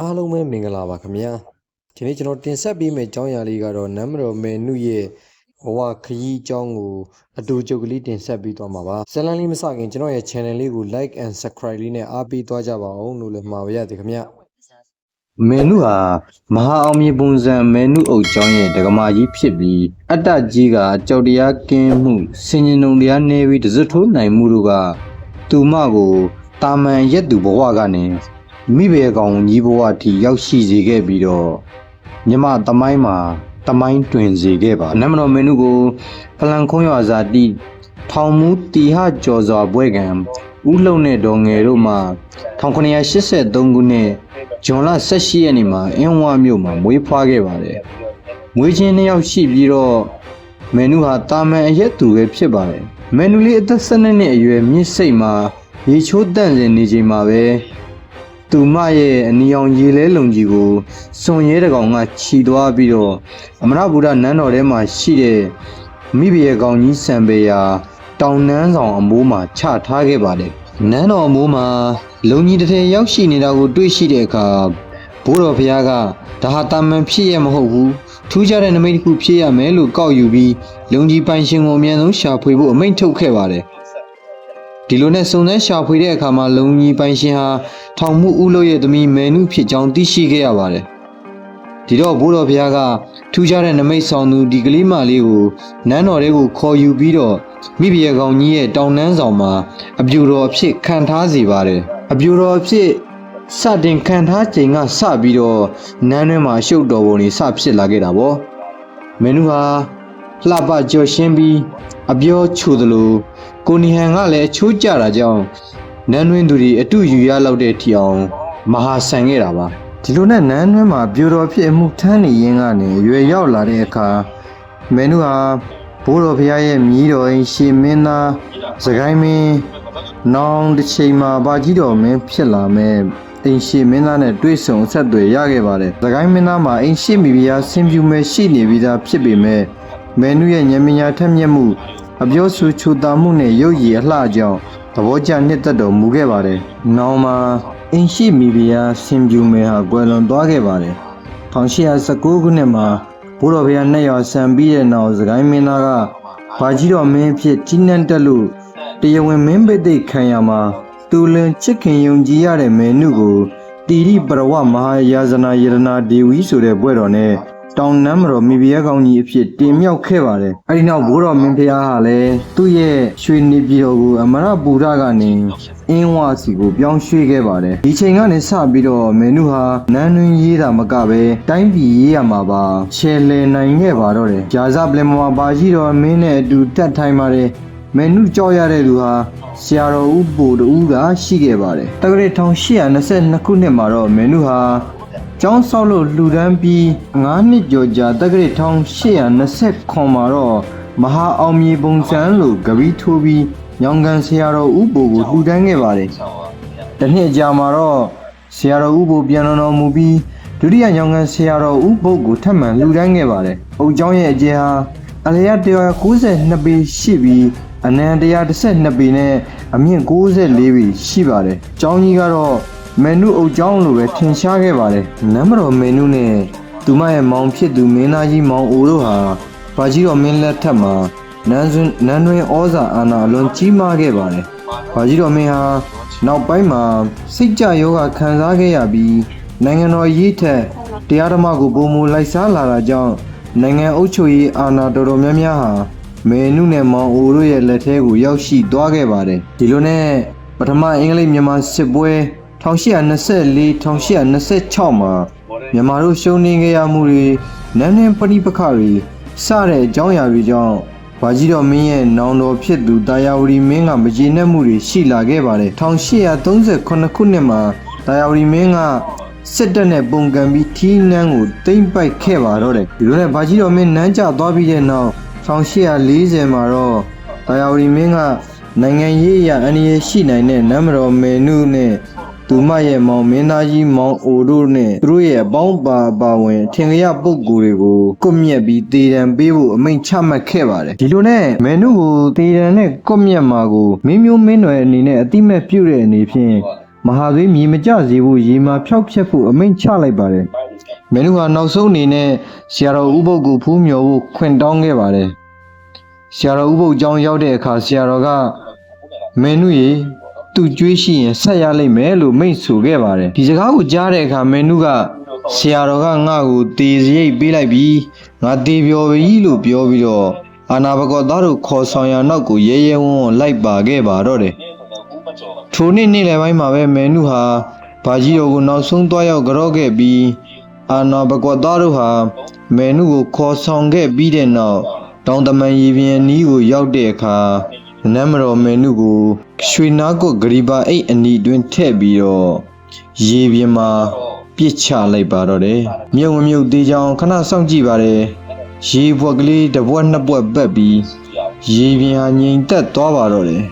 အားလုံးပဲမင်္ဂလာပါခင်ဗျာဒီနေ့ကျွန်တော်တင်ဆက်ပေးမယ့်အကြောင်းအရာလေးကတော့နမ်မတော်မယ်နုရဲ့ဘဝခရီးအကြောင်းကိုအတူကြုတ်ကလေးတင်ဆက်ပေးသွားမှာပါဇာတ်လမ်းလေးမစခင်ကျွန်တော်ရဲ့ channel လေးကို like and subscribe လေးနဲ့အားပေးသွားကြပါအောင်လို့လည်းမှာပါရစေခင်ဗျာမေနုဟာမဟာအောင်မြေပုံစံမေနုအုပ်ကျောင်းရဲ့ဒကမာကြီးဖြစ်ပြီးအတ္တကြီးကကြောက်တရားကင်းမှုစင်ញင်ုံတရားနေပြီးတစထိုးနိုင်မှုတို့ကသူမကိုတာမန်ရက်သူဘဝကနေ မိဘကောင်ကြီးဘဝထိရောက်ရှိစေခဲ့ပြီးတော့မြမတမိုင်းမှာတမိုင်းတွင်စေခဲ့ပါနမတော်မေနုကိုဖလန်ခုံးရွာဇာတိထောင်မူတီဟကျော်စွာဘွဲကံဥလုံနဲ့တော်ငယ်တို့မှ1983ခုနှစ်ဇွန်လ18ရက်နေ့မှာအင်းဝမြို့မှာမွေးဖွားခဲ့ပါတယ်။မွေးချင်းနှစ်ယောက်ရှိပြီးတော့မေနုဟာတာမန်အရက်သူပဲဖြစ်ပါတယ်။မေနုလေးအသက်12နှစ်အရွယ်မြင့်စိတ်မှာရေချိုးတန့်စင်နေချိန်မှာပဲ သူမရဲ့အနီအောင်ရေလဲလုံကြီးကိုစွန်ရဲတကောင်ကခြီသွားပြီးတော့အမရဗုဒ္ဓနန်းတော်ထဲမှာရှိတဲ့မိဘရဲ့ကောင်ကြီးစံပေယာတောင်နန်းဆောင်အမိုးမှာချထားခဲ့ပါတယ်။နန်းတော်အမိုးမှာလုံကြီးတစ်ထည်ရောက်ရှိနေတာကိုတွေ့ရှိတဲ့အခါဘိုးတော်ဘုရားကဒါဟာတာမန်ဖြစ်ရမဟုတ်ဘူးထူးခြားတဲ့နမိတ်တစ်ခုဖြစ်ရမယ်လို့ကောက်ယူပြီးလုံကြီးပိုင်ရှင်ကိုအမြန်ဆုံးရှာဖွေဖို့အမိန့်ထုတ်ခဲ့ပါတယ်။ ဒီလိုနဲ့စုံစမ်းရှာဖွေတဲ့အခါမှာလုံကြီးပိုင်ရှင်ဟာထောင်မှုဥလို့ရဲ့သမီးမဲနုဖြစ်ကြောင်းသိရှိခဲ့ရပါတယ်။ဒီတော့ဘိုးတော်ဘုရားကထူးခြားတဲ့နမိတ်ဆောင်သူဒီကလေးမလေးကိုနန်းတော်ထဲကိုခေါ်ယူပြီးတော့မိဖုရားကောင်ကြီးရဲ့တောင်နန်းဆောင်မှာအပြူတော်အဖြစ်ခံထားစေပါတယ်။အပြူတော်အဖြစ်စတင်ခံထားချိန်ကစပြီးတော့နန်းထဲမှာရှုပ်တော်ပုံတွေစဖြစ်လာခဲ့တာပေါ့။မင်းတို့ဟာလှပကြော်ရှင်းပြီး အပြောချိုသလိုကိုနီဟန်ကလည်းအချိုးကျတာကြောင့်နန်းတွင်းသူတွေအတူယူရလောက်တဲ့ထီအောင်မဟာဆန်ခဲ့တာပါဒီလိုနဲ့နန်းတွင်းမှာပြိုတော်ဖြစ်အမှုထမ်းနေရင်းကနေရွယ်ရောက်လာတဲ့အခါမင်းတို့ဟာဘိုးတော်ဖရားရဲ့မြီးတော်ရင်ရှေမင်းသားစကိုင်းမင်းနောင်တစ်ချိန်မှာဘာကြီးတော်မင်းဖြစ်လာမဲ့အိမ်ရှိမင်းသားနဲ့တွေ့ဆုံဆက်သွယ်ရခဲ့ပါတယ်။သခိုင်းမင်းသားမှာအိမ်ရှိမိဖုရားဆင်ပြူမဲ့ရှိနေပြီးသားဖြစ်ပေမဲ့ မဲနုရဲ့ဉာဏ်ပညာထက်မြက်မှုအပြောဆူချူတာမှုနဲ့ရုပ်ရည်အလှကြောင့်သဘောကျနှစ်သက်တော်မူခဲ့ပါတယ်။နောင်မှာအိမ်ရှိမိဖုရားဆင်ပြူမဲ့ဟာကွယ်လွန်သွားခဲ့ပါတယ်။1819ခုနှစ်မှာဘိုးတော်ဘုရားနဲ့ရောဆံပြီးတဲ့နောက်သခိုင်းမင်းသားကဘာကြီးတော်မင်းဖြစ်ကြီးနှံတက်လို့တရားဝင်မင်းပိသိက်ခံရမှာသူလင်ချစ်ခင်ယုံကြည်ရတဲ့မေနုကိုတီရိပရဝမဟာယာဇနာယရနာဒေဝီဆိုတဲ့ဘွဲ့တော်နဲ့ တောင်နမ်းမတော်မိဖုရားကောင်းကြီးအဖြစ်တင်မြှောက်ခဲ့ပါတယ်။အဲဒီနောက်ဘိုးတော်မင်းဖုရားဟာလည်းသူ့ရဲ့ရွှေနေပြည်တော်ကိုအမရပူရကနေအင်းဝစီကိုပြောင်းရွှေ့ခဲ့ပါတယ်။ဒီချိန်ကနေစပြီးတော့မေနုဟာနန်းတွင်ရေးတာမကပဲတိုင်းပြည်ရေးရမှာပါချဲလည်နိုင်ခဲ့ပါတော့တယ်။ဂျာဇပလင်မောပါရှိတော်မင်းနဲ့အတူတက်ထိုင်ပါတယ်။မေနုကြောက်ရတဲ့သူဟာဆရာတော်ဦးပိုတူကရှိခဲ့ပါတယ်။တက္ကရာ1822ခုနှစ်မှာတော့မေနုဟာ ကျောင်းဆောက်လို့လှူဒန်းပြီး9နှစ်ကျော်ကြာတက္ကရာ1829မှာတော့မဟာအောင်မြေပုံစံလို့ဂပီးထိုးပြီးညောင်ကန်ဆရာတော်ဦးပိုကိုလှူဒန်းခဲ့ပါတယ်။တစ်နှစ်ကြာမှာတော့ဆရာတော်ဦးပိုပြန်တော်တော်မူပြီးဒုတိယညောင်ကန်ဆရာတော်ဦးပုတ်ကိုထပ်မံလှူဒန်းခဲ့ပါတယ်။အုတ်ကျောင်းရဲ့အကျယ်ဟာအလျက်192ပေရှိပြီးအနံ112ပေနဲ့အမြင့်64ပေရှိပါတယ်။ကျောင်းကြီးကတော့ မန်နုအုတ်ကျောင်းလိုပဲထင်ရှားခဲ့ပါတယ်။နမ်းမတော်မန်နုနဲ့သူမရဲ့မောင်ဖြစ်သူမင်းသားကြီးမောင်အိုတို့ဟာဘာကြီးတော်မင်းလက်ထက်မှာနန်းစွန်းနန်းတွင်ဩဇာအာဏာအလွန်ကြီးမားခဲ့ပါတယ်။ဘာကြီးတော်မင်းဟာနောက်ပိုင်းမှာစိတ်ကြယောဂခံစားခဲ့ရပြီးနိုင်ငံတော်ရေးထက်တရားဓမ္မကိုပုံမူလိုက်စားလာတာကြောင့်နိုင်ငံအုပ်ချုပ်ရေးအာဏာတော်တော်များများဟာမေနုနဲ့မောင်အိုတို့ရဲ့လက်ထဲကိုရောက်ရှိသွားခဲ့ပါတယ်ဒီလိုနဲ့ပထမအင်္ဂလိပ်မြန်မာစစ်ပွဲ 1824 1826မှာမြန်မာတို့ရှုံးနိခဲ့ရမှုတွေနန်းနှင်းပဋိပက္ခတွေစတဲ့အကြောင်းအရာတွေကြောင့်ဘာကြီးတော်မင်းရဲ့နောင်တော်ဖြစ်သူတာယာဝတီမင်းကမကျေနပ်မှုတွေရှိလာခဲ့ပါတယ်1838ခုနှစ်မှာတာယာဝတီမင်းကစစ်တပ်နဲ့ပုံကံပြီးထီးနှန်းကိုတိမ့်ပိုက်ခဲ့ပါတော့တယ်ဒီလိုနဲ့ဘာကြီးတော်မင်းနန်းကျသွားပြီးတဲ့နောက်1840မှာတော့တာယာဝတီမင်းကနိုင်ငံရေးအရာအန္တရာယ်ရှိနိုင်တဲ့နမ်မတော်မေနုနဲ့ သူမရဲ့မောင်မင်းသားကြီးမောင်အိုတို့နဲ့သူတို့ရဲ့အပေါင်းပါပါဝင်အထင်ကြီးပုဂ္ဂိုလ်တွေကိုကွပ်မျက်ပြီးတေတံပေးဖို့အမိန့်ချမှတ်ခဲ့ပါတယ်ဒီလိုနဲ့မေနုကိုတေတံနဲ့ကွပ်မျက်မှာကိုမင်းမျိုးမင်းနွယ်အနေနဲ့အတိမတ်ပြုတဲ့အနေဖြင့်မဟာသွေးမြေမကျစေဖို့ရေမာဖြောက်ဖြက်ဖို့အမိန့်ချလိုက်ပါတယ်မင်းတို့ဟာနောက်ဆုံးအနေနဲ့ဆရာတော်ဥပုပ်ကိုဖူးမြော်ဖို့ခွင့်တောင်းခဲ့ပါတယ်ဆရာတော်ဥပုပ်ကျောင်းရောက်တဲ့အခါဆရာတော်ကမင်းတို့ရေ သူ့ကြွေးရှိရင်ဆက်ရလိမ့်မယ်လို့မိန့်ဆိုခဲ့ပါတယ်ဒီစကားကိုကြားတဲ့အခါမင်းတို့ကဆရာတော်ကငါ့ကိုတေစရိတ်ပေးလိုက်ပြီးငါတေပြောပြီလို့ပြောပြီးတော့အာနာဘကောသားတို့ခေါ်ဆောင်ရနောက်ကိုရဲရဲဝံ့ဝံ့လိုက်ပါခဲ့ပါတော့တယ်ထိုနေ့နေ့လယ်ပိုင်းမှာပဲမဲနုဟာဘာကြီးတော်ကိုနောက်ဆုံးသွားရောက်ကြော့ခဲ့ပြီးအာနာဘကွာသားတို့ဟာမဲနုကိုခေါ်ဆောင်ခဲ့ပြီးတဲ့နောက်တောင်တမန်ရေပြင်နီးကိုရောက်တဲ့အခါ နမ်းမတော်မဲနုကိုရွှေနာကုတ်ဂရီဘာအိတ်အနီတွင်ထည့်ပြီးတော့ရေပြင်မှာပြစ်ချလိုက်ပါတော့တယ်မြုပ်မမြုပ်သေးချောင်းခဏစောင့်ကြည့်ပါတယ်ရေဘွက်ကလေးတစ်ဘွက်နှစ်ဘွက်ပက်ပြီးရေပြင်ဟာငြိမ်သက်သွားပါတော့တယ်